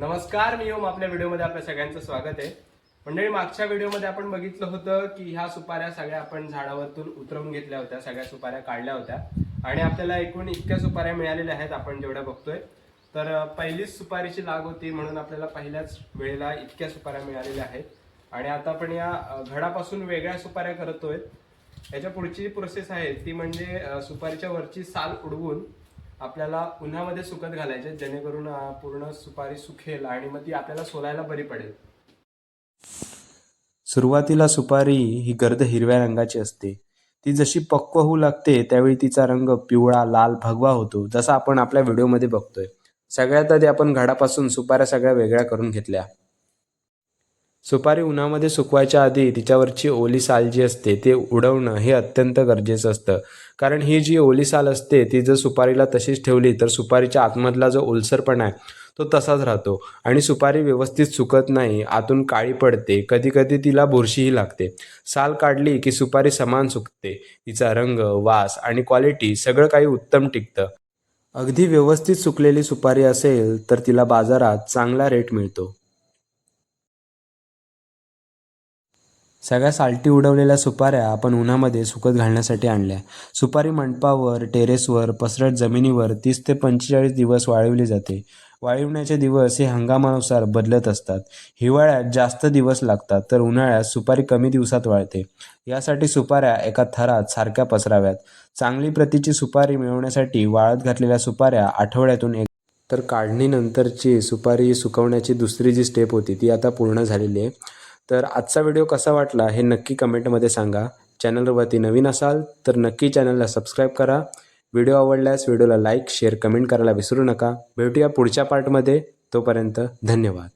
नमस्कार मी ओम. आपल्या व्हिडिओमध्ये आपल्या सगळ्यांचं स्वागत आहे. मंडळी मागच्या व्हिडिओमध्ये आपण बघितलं होतं की ह्या सुपाऱ्या सगळ्या आपण झाडावरतून उतरवून घेतल्या होत्या सगळ्या सुपाऱ्या काढल्या होत्या. आणि आपल्याला एकूण इतक्या सुपाऱ्या मिळालेल्या आहेत आपण जेवढ्या बघतोय. तर पहिलीच सुपारीची लाग होती म्हणून आपल्याला पहिल्याच वेळेला इतक्या सुपाऱ्या मिळालेल्या आहेत. आणि आता आपण या घडापासून वेगळ्या सुपाऱ्या करतोय. याच्या पुढची प्रोसेस आहे ती म्हणजे सुपारीच्या वरची साल उडवून आपल्याला उन्हामध्ये सुकत घालायचे जेणेकरून पूर्ण सुपारी सुखेल आणि मग ती आपल्याला सोलायला बरी पडेल. सुरुवातीला सुपारी ही गर्द हिरव्या रंगाची असते. ती जशी पक्व होऊ लागते त्यावेळी तिचा रंग पिवळा लाल भगवा होतो जसा आपण आपल्या व्हिडिओमध्ये बघतोय. सगळ्यात आधी आपण घडापासून सुपाऱ्या सगळ्या वेगळ्या करून घेतल्या. सुपारी उन्हामध्ये सुकवायच्या आधी तिच्यावरची ओली साल जी असते ते उडवणं हे अत्यंत गरजेचं असतं. कारण ही जी ओली साल असते ती जर सुपारीला तशीच ठेवली तर सुपारीच्या आतमधला जो ओलसरपणा आहे तो तसाच राहतो. आणि सुपारी व्यवस्थित सुकत नाही आतून काळी पडते कधी कधी तिला बुरशीही लागते. साल काढली की सुपारी समान सुकते. तिचा रंग वास आणि क्वालिटी सगळं काही उत्तम टिकतं. अगदी व्यवस्थित सुकलेली सुपारी असेल तर तिला बाजारात चांगला रेट मिळतो. सगळ्या सालटी उडवलेल्या सुपाऱ्या आपण उन्हामध्ये सुकत घालण्यासाठी आणल्या. सुपारी मंडपावर टेरेसवर पसरट जमिनीवर तीस ते पंचेचाळीस दिवस वाळवली जाते. वाळवण्याचे दिवस हे हंगामानुसार बदलत असतात. हिवाळ्यात जास्त दिवस लागतात तर उन्हाळ्यात सुपारी कमी दिवसात वाळते. यासाठी सुपाऱ्या एका थरात सारख्या पसराव्यात. चांगली प्रतीची सुपारी मिळवण्यासाठी वाळत घातलेल्या सुपाऱ्या आठवड्यातून एक तर काढणीनंतरची सुपारी सुकवण्याची दुसरी जी स्टेप होती ती आता पूर्ण झालेली आहे. तर आजचा व्हिडिओ कसा वाटला हे नक्की कमेंटमध्ये सांगा. चॅनलवरती नवीन असाल तर नक्की चॅनलला सबस्क्राईब करा. व्हिडिओ आवडल्यास व्हिडिओला लाईक शेअर कमेंट करायला विसरू नका. भेटूया पुढच्या पार्टमध्ये तोपर्यंत धन्यवाद.